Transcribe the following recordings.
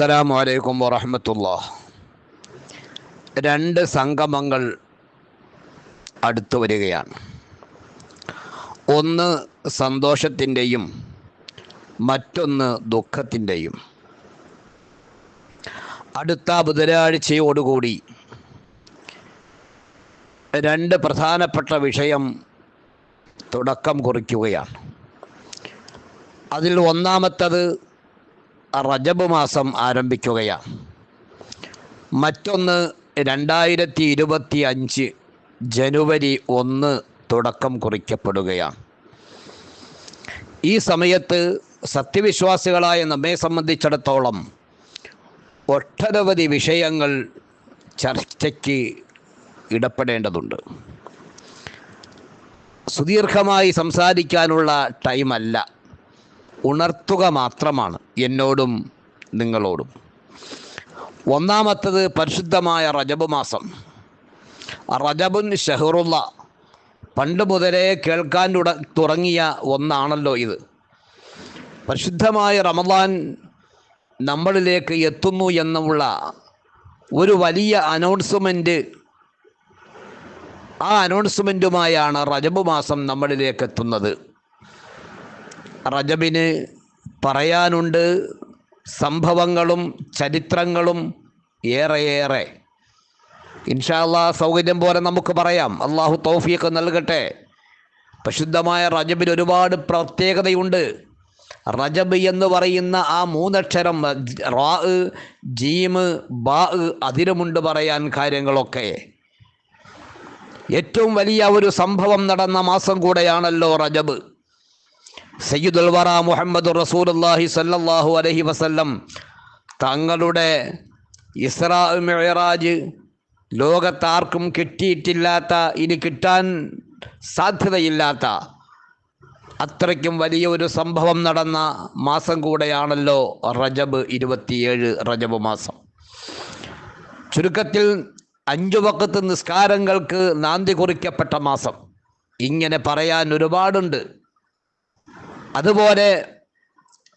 അസ്സലാമു അലൈക്കും വറഹമത്തുള്ള രണ്ട് സംഗമങ്ങൾ അടുത്തു വരികയാണ്. ഒന്ന് സന്തോഷത്തിന്റെയും മറ്റൊന്ന് ദുഃഖത്തിന്റെയും. അടുത്ത ബുധനാഴ്ചയോടുകൂടി രണ്ട് പ്രധാനപ്പെട്ട വിഷയം തുടക്കം കുറിക്കുകയാണ്. അതിൽ ഒന്നാമത്തത് റജബ് മാസം ആരംഭിക്കുകയാണ്. മറ്റൊന്ന് രണ്ടായിരത്തി ഇരുപത്തി അഞ്ച് ജനുവരി ഒന്ന് തുടക്കം കുറിക്കപ്പെടുകയാണ്. ഈ സമയത്ത് സത്യവിശ്വാസികളായ നമ്മെ സംബന്ധിച്ചിടത്തോളം ഒട്ടനവധി വിഷയങ്ങൾ ചർച്ചയ്ക്ക് ഇടപെടേണ്ടതുണ്ട് സുദീർഘമായി സംസാരിക്കാനുള്ള ടൈമല്ല. ഉണർത്തുക മാത്രമാണ് എന്നോടും നിങ്ങളോടും. ഒന്നാമത്തത് പരിശുദ്ധമായ റജബ് മാസം. റജബുൻ ഷെഹറുള്ള പണ്ട് മുതലേ കേൾക്കാൻ തുട തുടങ്ങിയ ഒന്നാണല്ലോ ഇത്. പരിശുദ്ധമായ റമദാൻ നമ്മളിലേക്ക് എത്തുന്നു എന്നുള്ള ഒരു വലിയ അനൗൺസ്മെന്റ് ആ അനൗൺസ്മെന്റുമായാണ് റജബ് മാസം നമ്മളിലേക്ക് എത്തുന്നത്. റജബിന് പറയാനുണ്ട് സംഭവങ്ങളും ചരിത്രങ്ങളും ഏറെയേറെ. ഇൻഷാല്ല സൗകര്യം പോലെ നമുക്ക് പറയാം. അള്ളാഹു തൗഫീഖ് നൽകട്ടെ. പ്രശുദ്ധമായ റജബിന് ഒരുപാട് പ്രത്യേകതയുണ്ട്. റജബ് എന്ന് പറയുന്ന ആ മൂന്നക്ഷരം റാ ജീമ് ബാ അതിലുമുണ്ട് പറയാൻ കാര്യങ്ങളൊക്കെ. ഏറ്റവും വലിയ ഒരു സംഭവം നടന്ന മാസം കൂടെയാണല്ലോ റജബ്. സയ്യിദുൽ വറ മുഹമ്മദ് റസൂലുള്ളാഹി സല്ലല്ലാഹു അലഹി വസല്ലം തങ്ങളുടെ ഇസ്രാ മെഹറാജ് ലോകത്താർക്കും കിട്ടിയിട്ടില്ലാത്ത ഇനി കിട്ടാൻ സാധ്യതയില്ലാത്ത അത്രയ്ക്കും വലിയ ഒരു സംഭവം നടന്ന മാസം കൂടെയാണല്ലോ റജബ് ഇരുപത്തിയേഴ് റജബ് മാസം. ചുരുക്കത്തിൽ അഞ്ചു വക്കത്ത് നിസ്കാരങ്ങൾക്ക് നാന്തി കുറിക്കപ്പെട്ട മാസം. ഇങ്ങനെ പറയാൻ ഒരുപാടുണ്ട്. അതുപോലെ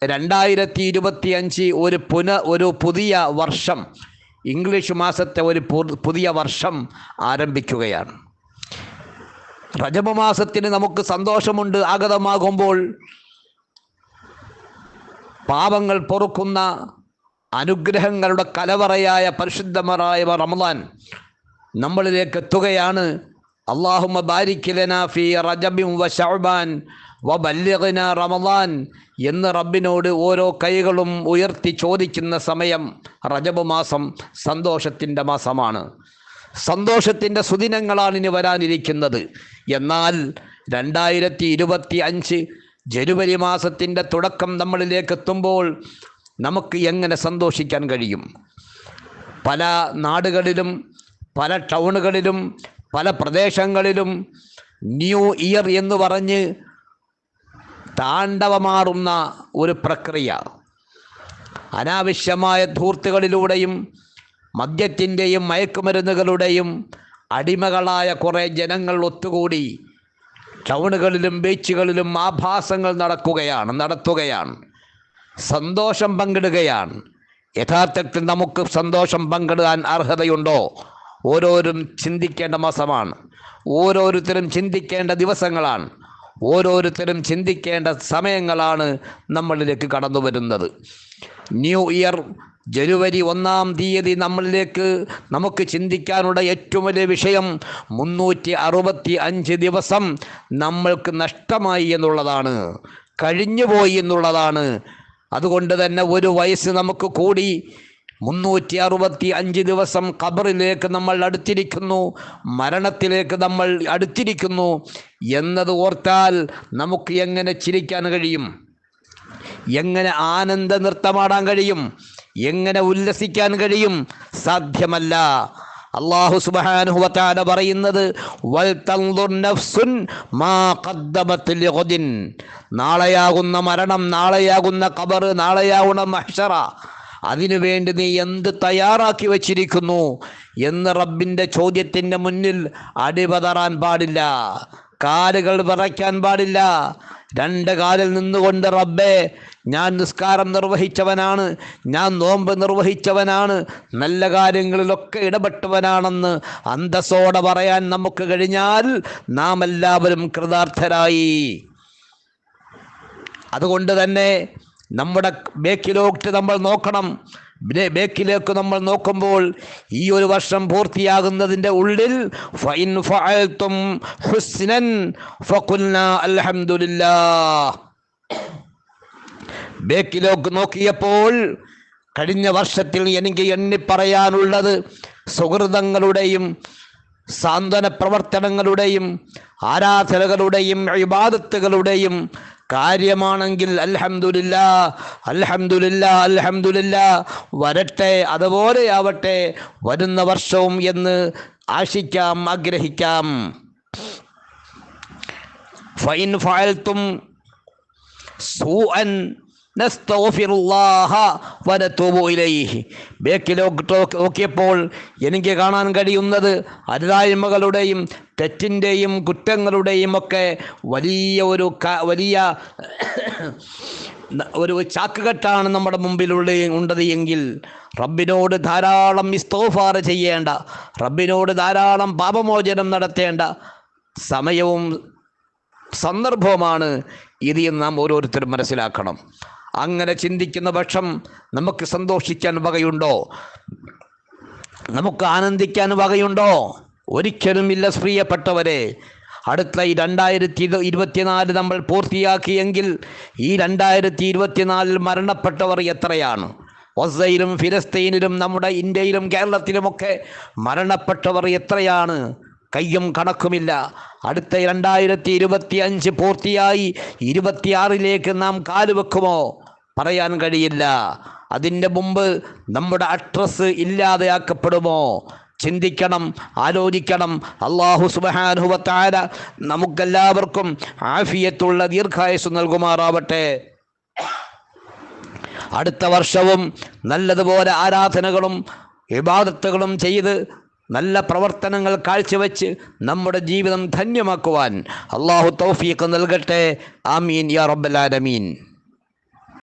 രണ്ടായിരത്തി ഇരുപത്തി അഞ്ച് ഒരു പുന ഒരു പുതിയ വർഷം ഇംഗ്ലീഷ് മാസത്തെ ഒരു പുതിയ വർഷം ആരംഭിക്കുകയാണ്. റജബ മാസത്തിന് നമുക്ക് സന്തോഷമുണ്ട്. ആഗതമാകുമ്പോൾ പാപങ്ങൾ പൊറുക്കുന്ന അനുഗ്രഹങ്ങളുടെ കലവറയായ പരിശുദ്ധമറായ റമദാൻ നമ്മളിലേക്ക് എത്തുകയാണ്. അള്ളാഹുമ ബാരിക്കിലന ഫി റജബിം വ ഷഅബാൻ വ ബല്ലിഗ്ന റമദാൻ എന്ന് റബ്ബിനോട് ഓരോ കൈകളും ഉയർത്തി ചോദിക്കുന്ന സമയം റജബ് മാസം സന്തോഷത്തിന്റെ മാസമാണ്. സന്തോഷത്തിന്റെ സുദിനങ്ങളാണ് ഇനി വരാനിരിക്കുന്നത്. എന്നാൽ രണ്ടായിരത്തി ഇരുപത്തി അഞ്ച് ജനുവരി മാസത്തിന്റെ തുടക്കം നമ്മളിലേക്ക് എത്തുമ്പോൾ നമുക്ക് എങ്ങനെ സന്തോഷിക്കാൻ കഴിയും? പല നാടുകളിലും പല ടൗണുകളിലും പല പ്രദേശങ്ങളിലും ന്യൂ ഇയർ എന്ന് പറഞ്ഞ് താണ്ഡവമാറുന്ന ഒരു പ്രക്രിയ. അനാവശ്യമായ ധൂർത്തുകളിലൂടെയും മദ്യത്തിന്റെയും മയക്കുമരുന്നുകളുടെയും അടിമകളായ കുറേ ജനങ്ങൾ ഒത്തുകൂടി ടൗണുകളിലും ബീച്ചുകളിലും ആഭാസങ്ങൾ നടക്കുകയാണ് നടത്തുകയാണ്. സന്തോഷം പങ്കിടുകയാണ്. യഥാർത്ഥത്തിൽ നമുക്ക് സന്തോഷം പങ്കിടാൻ അർഹതയുണ്ടോ? ഓരോരും ചിന്തിക്കേണ്ട മാസമാണ്. ഓരോരുത്തരും ചിന്തിക്കേണ്ട ദിവസങ്ങളാണ്. ഓരോരുത്തരും ചിന്തിക്കേണ്ട സമയങ്ങളാണ് നമ്മളിലേക്ക് കടന്നു വരുന്നത്. ന്യൂ ഇയർ ജനുവരി ഒന്നാം തീയതി നമ്മളിലേക്ക് നമുക്ക് ചിന്തിക്കാനുള്ള ഏറ്റവും വലിയ വിഷയം മുന്നൂറ്റി അറുപത്തി അഞ്ച് ദിവസം നമ്മൾക്ക് നഷ്ടമായി എന്നുള്ളതാണ്. കഴിഞ്ഞുപോയി എന്നുള്ളതാണ്. അതുകൊണ്ട് തന്നെ ഒരു വയസ്സ് നമുക്ക് കൂടി മുന്നൂറ്റി അറുപത്തി അഞ്ച് ദിവസം ഖബറിലേക്ക് നമ്മൾ അടുത്തിരിക്കുന്നു. മരണത്തിലേക്ക് നമ്മൾ അടുത്തിരിക്കുന്നു. എന്നത് ഓർത്താൽ നമുക്ക് എങ്ങനെ ചിരിക്കാൻ കഴിയും? എങ്ങനെ ആനന്ദ നൃത്തമാടാൻ കഴിയും? എങ്ങനെ ഉല്ലസിക്കാൻ കഴിയും? സാധ്യമല്ല. അള്ളാഹു സുബ്ഹാനഹു വതആല പറയുന്നത് നാളെയാകുന്ന മരണം നാളെയാകുന്ന കബറ് നാളെയാകുന്ന മഹ്ശറ അതിനുവേണ്ടി നീ എന്ത് തയ്യാറാക്കി വച്ചിരിക്കുന്നു എന്ന് റബ്ബിന്റെ ചോദ്യത്തിന്റെ മുന്നിൽ അടിപതറാൻ പാടില്ല. കാലുകൾ വിറയ്ക്കാൻ പാടില്ല. രണ്ട് കാലിൽ നിന്നുകൊണ്ട് റബ്ബേ ഞാൻ നിസ്കാരം നിർവഹിച്ചവനാണ് ഞാൻ നോമ്പ് നിർവഹിച്ചവനാണ് നല്ല കാര്യങ്ങളിലൊക്കെ ഇടപെട്ടവനാണെന്ന് അന്തസ്സോടെ പറയാൻ നമുക്ക് കഴിഞ്ഞാൽ നാം എല്ലാവരും കൃതാർത്ഥരായി. അതുകൊണ്ട് തന്നെ നമ്മുടെ ബേക്കിലോട്ട് നമ്മൾ നോക്കണം. ബേക്കിലേക്ക് നമ്മൾ നോക്കുമ്പോൾ ഈ ഒരു വർഷം പൂർത്തിയാകുന്നതിന്റെ ഉള്ളിൽ ബേക്കിലേക്ക് നോക്കിയപ്പോൾ കഴിഞ്ഞ വർഷത്തിൽ എനിക്ക് എണ്ണി പറയാനുള്ളത് സുഹൃതങ്ങളുടെയും സാന്ത്വന പ്രവർത്തനങ്ങളുടെയും ആരാധനകളുടെയും ഇബാദത്തുകളുടെയും കാര്യമാണെങ്കിൽ അൽഹമില്ല അൽഹമില്ല അൽഹമില്ല വരട്ടെ അതുപോലെയാവട്ടെ വരുന്ന വർഷവും എന്ന് ആശിക്കാം ആഗ്രഹിക്കാം. ഫൈൻ ഫായൽത്തും സൂഅൻ ബേക്കിലോട്ട് നോക്കിയപ്പോൾ എനിക്ക് കാണാൻ കഴിയുന്നത് അരുതായ്മകളുടെയും തെറ്റിന്റെയും കുറ്റങ്ങളുടെയും ഒക്കെ വലിയ ഒരു വലിയ ഒരു ചാക്കുകെട്ടാണ് നമ്മുടെ മുമ്പിലുള്ള ഉണ്ടത് എങ്കിൽ റബ്ബിനോട് ധാരാളം ഇസ്തോഫാർ ചെയ്യേണ്ട റബ്ബിനോട് ധാരാളം പാപമോചനം നടത്തേണ്ട സമയവും സന്ദർഭവുമാണ് ഇത് നാം ഓരോരുത്തരും മനസ്സിലാക്കണം. അങ്ങനെ ചിന്തിക്കുന്ന പക്ഷം നമുക്ക് സന്തോഷിക്കാൻ വകയുണ്ടോ? നമുക്ക് ആനന്ദിക്കാൻ വകയുണ്ടോ? ഒരിക്കലും ഇല്ല പ്രിയപ്പെട്ടവരെ അടുത്ത ഈ രണ്ടായിരത്തി ഇരു- ഇരുപത്തിനാല് നമ്മൾ പൂർത്തിയാക്കിയെങ്കിൽ ഈ രണ്ടായിരത്തി ഇരുപത്തിനാലിൽ മരണപ്പെട്ടവർ എത്രയാണ്? ഒസയിലും ഫിലസ്തീനിലും നമ്മുടെ ഇന്ത്യയിലും കേരളത്തിലുമൊക്കെ മരണപ്പെട്ടവർ എത്രയാണ്? കയ്യും കണക്കുമില്ല. അടുത്ത രണ്ടായിരത്തി ഇരുപത്തി അഞ്ച് പൂർത്തിയായി. ഇരുപത്തിയാറിലേക്ക് നാം കാലുവെക്കുമോ? പറയാൻ കഴിയില്ല. അതിന്റെ മുമ്പ് നമ്മുടെ അഡ്രസ്സ് ഇല്ലാതെയാക്കപ്പെടുമോ? ചിന്തിക്കണം ആലോചിക്കണം. അള്ളാഹു സുബാനുഭവത്താര നമുക്കെല്ലാവർക്കും ആഫിയത്തുള്ള ദീർഘായുസ് നൽകുമാറാവട്ടെ. അടുത്ത വർഷവും നല്ലതുപോലെ ആരാധനകളും വിവാദത്തുകളും ചെയ്ത് നല്ല പ്രവർത്തനങ്ങൾ കാഴ്ചവെച്ച് നമ്മുടെ ജീവിതം ധന്യമാക്കുവാൻ അള്ളാഹു തൗഫീഖ് നൽകട്ടെ. ആമീൻ യാ റബ്ബൽ ആലമീൻ.